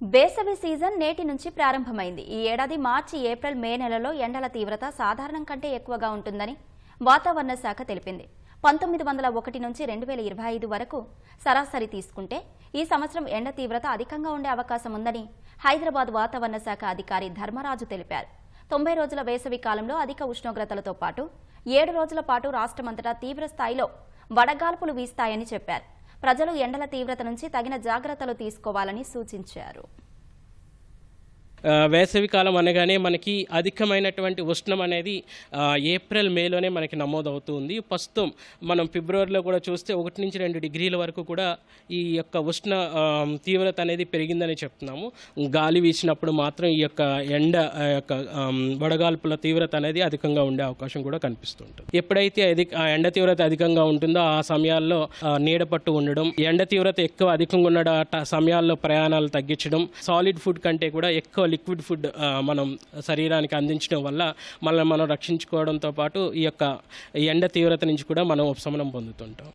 వేసవి సీజన్ నేటి నుంచి ప్రారంభమైంది. ఈ ఏడాది మార్చి ఏప్రిల్ మే నెలలో ఎండల తీవ్రత సాధారణం కంటే ఎక్కువగా ఉంటుందని వాతావరణ శాఖ తెలిపింది. పంతొమ్మిది వందల ఒకటి నుంచి రెండు వేల ఇరవై ఐదు వరకు సరాసరి తీసుకుంటే ఈ సంవత్సరం ఎండ తీవ్రత అధికంగా ఉండే అవకాశం ఉందని హైదరాబాద్ వాతావరణ శాఖ అధికారి ధర్మరాజు తెలిపారు. తొంభై రోజుల వేసవి కాలంలో అధిక ఉష్ణోగ్రతలతో పాటు ఏడు రోజుల పాటు రాష్ట్రమంతటా తీవ్ర స్థాయిలో వడగాల్పులు వీస్తాయని చెప్పారు. ప్రజలు ఎండల తీవ్రత నుంచి తగిన జాగ్రత్తలు తీసుకోవాలని సూచించారు. వేసవి వేసవికాలం అనగానే మనకి అధికమైనటువంటి ఉష్ణం అనేది ఏప్రిల్ మేలోనే మనకి నమోదవుతుంది ప్రస్తుతం మనం ఫిబ్రవరిలో కూడా చూస్తే ఒకటి నుంచి రెండు డిగ్రీల వరకు కూడా ఈ యొక్క ఉష్ణ తీవ్రత అనేది పెరిగిందని చెప్తున్నాము. గాలి వీచినప్పుడు మాత్రం ఈ యొక్క ఎండ యొక్క వడగాల్పుల తీవ్రత అనేది అధికంగా ఉండే అవకాశం కూడా కనిపిస్తుంటుంది. ఎప్పుడైతే అధిక ఎండ తీవ్రత అధికంగా ఉంటుందో ఆ సమయాల్లో నీడ పట్టు ఉండడం ఎండ తీవ్రత ఎక్కువ అధికంగా ఉన్న సమయాల్లో ప్రయాణాలు తగ్గించడం సాలిడ్ ఫుడ్ కంటే కూడా ఎక్కువ లిక్విడ్ ఫుడ్ మనం శరీరానికి అందించడం వల్ల మనల్ని మనం రక్షించుకోవడంతో పాటు ఈ యొక్క ఎండ తీవ్రత నుంచి కూడా మనం ఉపశమనం పొందుతుంటాం.